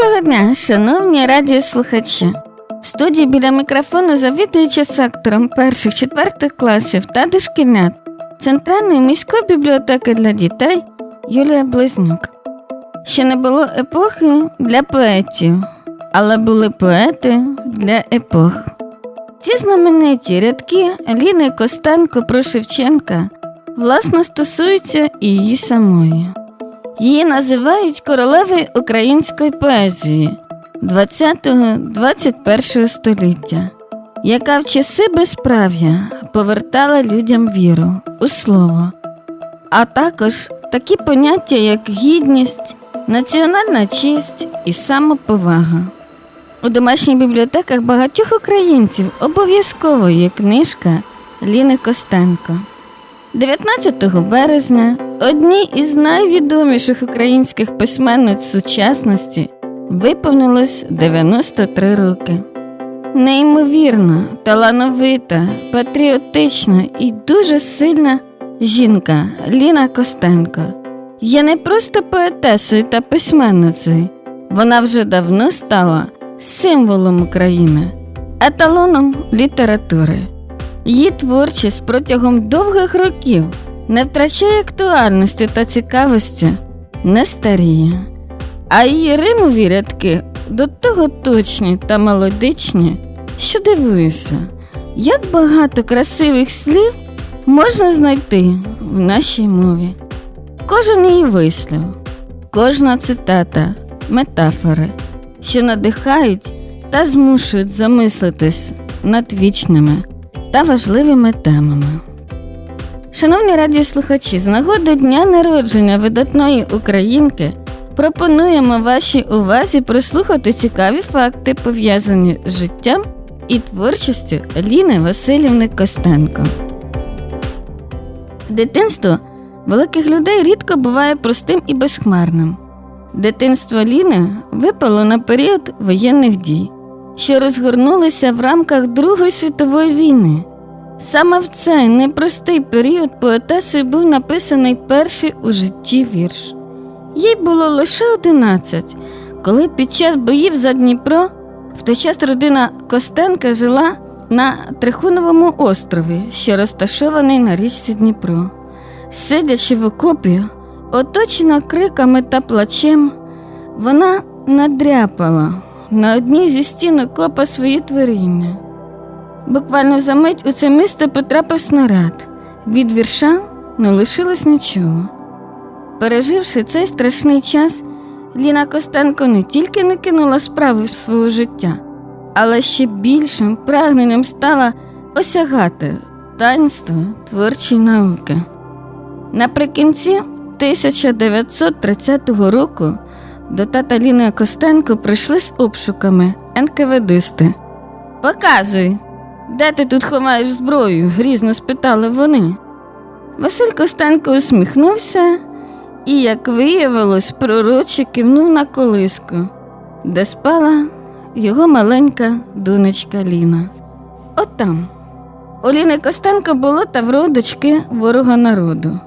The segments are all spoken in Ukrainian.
Доброго дня, шановні радіослухачі. В студії біля мікрофону завідуюча сектором перших четвертих класів та дошкільнят Центральної міської бібліотеки для дітей Юлія Близнюк. Ще не було епохи для поетів, але були поети для епох. Ці знамениті рядки Ліни Костенко про Шевченка власно стосуються і її самої. Її називають королевою української поезії 20-21 століття, яка в часи безправ'я повертала людям віру у слово, а також такі поняття, як гідність, національна честь і самоповага. У домашніх бібліотеках багатьох українців обов'язково є книжка Ліни Костенко. 19 березня одній із найвідоміших українських письменниць сучасності виповнилось 93 роки. Неймовірна, талановита, патріотична і дуже сильна жінка Ліна Костенко є не просто поетесою та письменницею, вона вже давно стала символом України, еталоном літератури. Її творчість протягом довгих років не втрачає актуальності та цікавості, не старіє, а її римові рядки до того точні та мелодичні, що дивуюся, як багато красивих слів можна знайти в нашій мові. Кожен її вислів, кожна цитата, метафори, що надихають та змушують замислитись над вічними та важливими темами. Шановні радіослухачі, з нагоди дня народження видатної українки пропонуємо вашій увазі прослухати цікаві факти, пов'язані з життям і творчістю Ліни Васильівни Костенко. Дитинство великих людей рідко буває простим і безхмарним. Дитинство Ліни випало на період воєнних дій що розгорнулися в рамках Другої світової війни. Саме в цей непростий період поетесою був написаний перший у житті вірш. Їй було лише одинадцять, коли під час боїв за Дніпро в той час родина Костенка жила на Трихуновому острові, що розташований на річці Дніпро. Сидячи в окопі, оточена криками та плачем, вона надряпала на одній зі стін окопа свої творіння. Буквально за мить у це місто потрапив снаряд. Від вірша не лишилось нічого. Переживши цей страшний час, Ліна Костенко не тільки не кинула справи свого життя, але ще більшим прагненням стала осягати таїнство творчої науки. Наприкінці 1930 року до тата Ліни Костенко прийшли з обшуками НКВДисти. Показуй, де ти тут ховаєш зброю? грізно спитали вони. Василь Костенко усміхнувся і, як виявилось, пророче кивнув на колиску, де спала його маленька донечка Ліна. Отам. У Ліни Костенко було та вродочки ворога народу.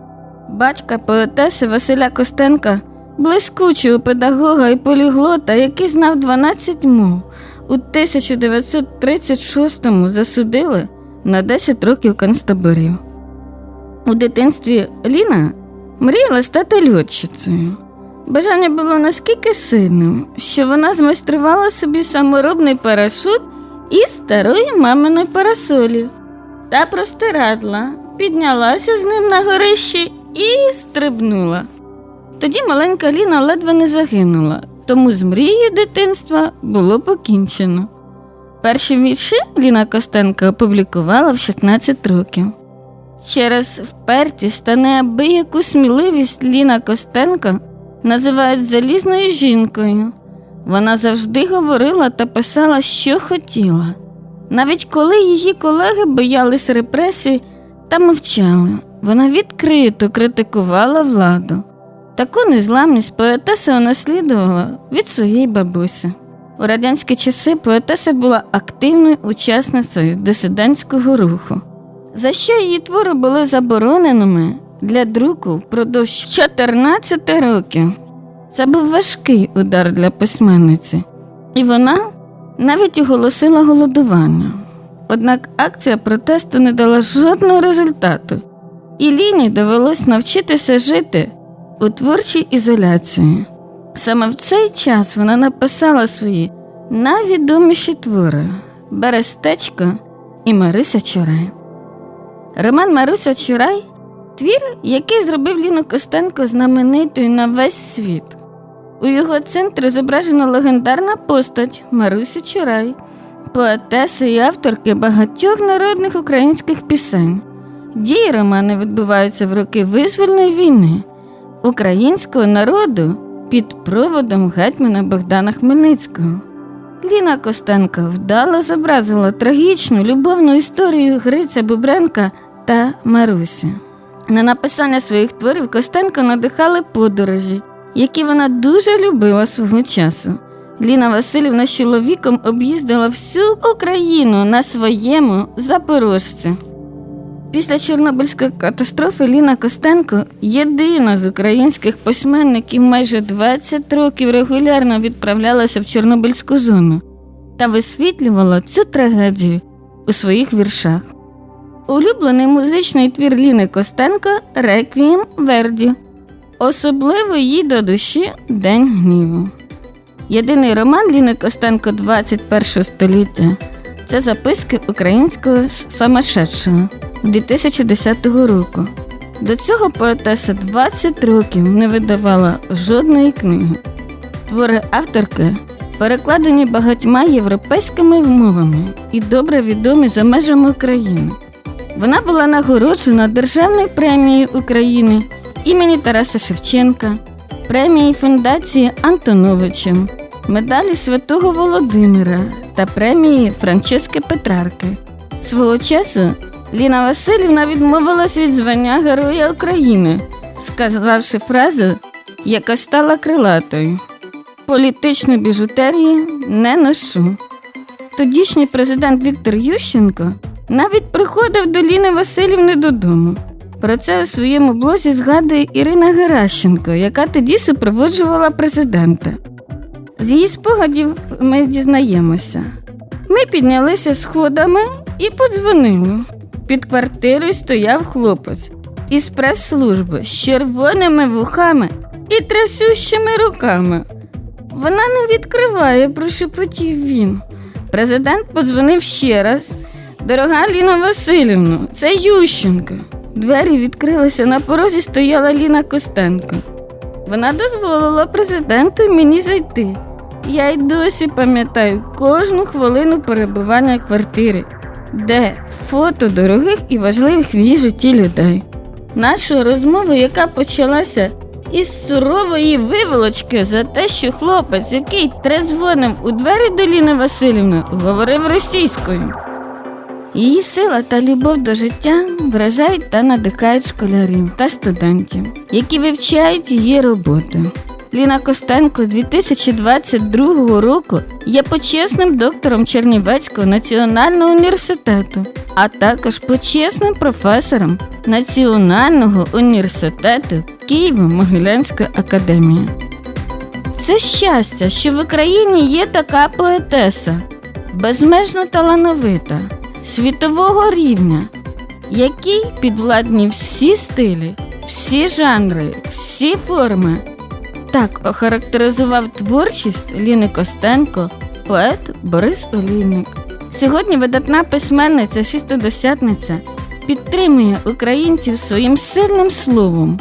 Батька поетеси Василя Костенка блискучого педагога і поліглота, який знав 12 мов, у 1936-му засудили на 10 років концтаборів. У дитинстві Ліна мріяла стати льотчицею. Бажання було наскільки сильним, що вона змайструвала собі саморобний парашут із старої маминої парасолі та простирадла, піднялася з ним на горищі і стрибнула. Тоді маленька Ліна ледве не загинула, тому з мрією дитинства було покінчено. Перші вірші Ліна Костенко опублікувала в 16 років. Через впертість та неабияку сміливість Ліна Костенко називають залізною жінкою. Вона завжди говорила та писала, що хотіла. Навіть коли її колеги боялись репресій та мовчали, вона відкрито критикувала владу. Таку незламність поетеса унаслідувала від своєї бабусі. У радянські часи поетеса була активною учасницею дисидентського руху, за що її твори були забороненими для друку впродовж 14 років. Це був важкий удар для письменниці, і вона навіть оголосила голодування. Однак акція протесту не дала жодного результату, і Ліні довелось навчитися жити у творчій ізоляції. Саме в цей час вона написала свої найвідоміші твори Берестечко і Марися Чурай. Роман Маруся Чурай твір, який зробив Ліну Костенко знаменитою на весь світ. У його центрі зображена легендарна постать Марусі Чурай, поетеси і авторки багатьох народних українських пісень. Дії романи відбуваються в роки визвольної війни українського народу під проводом гетьмана Богдана Хмельницького. Ліна Костенко вдало зобразила трагічну любовну історію Гриця Бубренка та Марусі. На написання своїх творів Костенко надихали подорожі, які вона дуже любила свого часу. Ліна Васильівна з чоловіком об'їздила всю Україну на своєму запорожці. Після Чорнобильської катастрофи Ліна Костенко єдина з українських письменників майже 20 років регулярно відправлялася в Чорнобильську зону та висвітлювала цю трагедію у своїх віршах. Улюблений музичний твір Ліни Костенко Реквієм Верді. Особливо їй до душі День гніву. Єдиний роман Ліни Костенко 21 століття це записки українського самошедшого 2010 року. До цього поетеса 20 років не видавала жодної книги. Твори авторки перекладені багатьма європейськими мовами і добре відомі за межами України. Вона була нагороджена Державною премією України імені Тараса Шевченка, премії Фундації Антоновичем, медалі Святого Володимира та премії Франчески Петрарки. Свого часу Ліна Васильівна відмовилась від звання Героя України, сказавши фразу, яка стала крилатою. Політичну біжутерії не ношу. Тодішній президент Віктор Ющенко навіть приходив до Ліни Васильівни додому. Про це у своєму блозі згадує Ірина Геращенко, яка тоді супроводжувала президента. З її спогадів ми дізнаємося. Ми піднялися сходами і подзвонили. Під квартирою стояв хлопець із прес-служби з червоними вухами і трясющими руками. Вона не відкриває, прошепотів він. Президент подзвонив ще раз. Дорога Ліна Васильівна, це Ющенко. Двері відкрилися на порозі стояла Ліна Костенко. Вона дозволила президенту мені зайти. Я й досі пам'ятаю кожну хвилину перебування в квартирі, де фото дорогих і важливих в її житті людей. Нашу розмову, яка почалася із сурової виволочки за те, що хлопець, який трезвонив у двері до Ліни Васильівни, говорив російською. Її сила та любов до життя вражають та надихають школярів та студентів, які вивчають її роботи. Ліна Костенко з 2022 року є почесним доктором Чернівецького національного університету, а також почесним професором Національного університету Києво-Могилянської академії. Це щастя, що в Україні є така поетеса, безмежно талановита, світового рівня, якій підвладні всі стилі, всі жанри, всі форми. Так охарактеризував творчість Ліни Костенко, поет Борис Олійник. Сьогодні видатна письменниця шістидесятниця підтримує українців своїм сильним словом,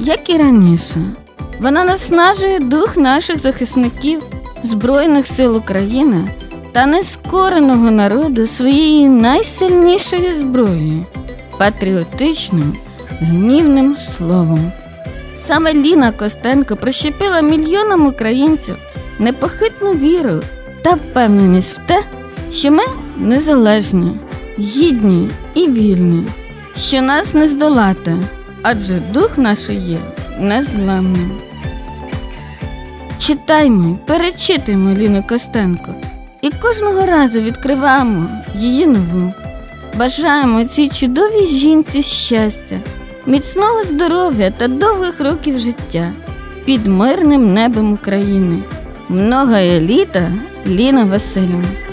як і раніше. Вона наснажує дух наших захисників Збройних сил України та нескореного народу своєю найсильнішою зброєю патріотичним, гнівним словом. Саме Ліна Костенко прищепила мільйонам українців непохитну віру та впевненість в те, що ми незалежні, гідні і вільні, що нас не здолати, адже дух наш є незламним. Читаймо, перечитуємо Ліну Костенко і кожного разу відкриваємо її нову. Бажаємо цій чудовій жінці щастя, міцного здоров'я та довгих років життя. під мирним небом України. Много літа Ліна Васильівна.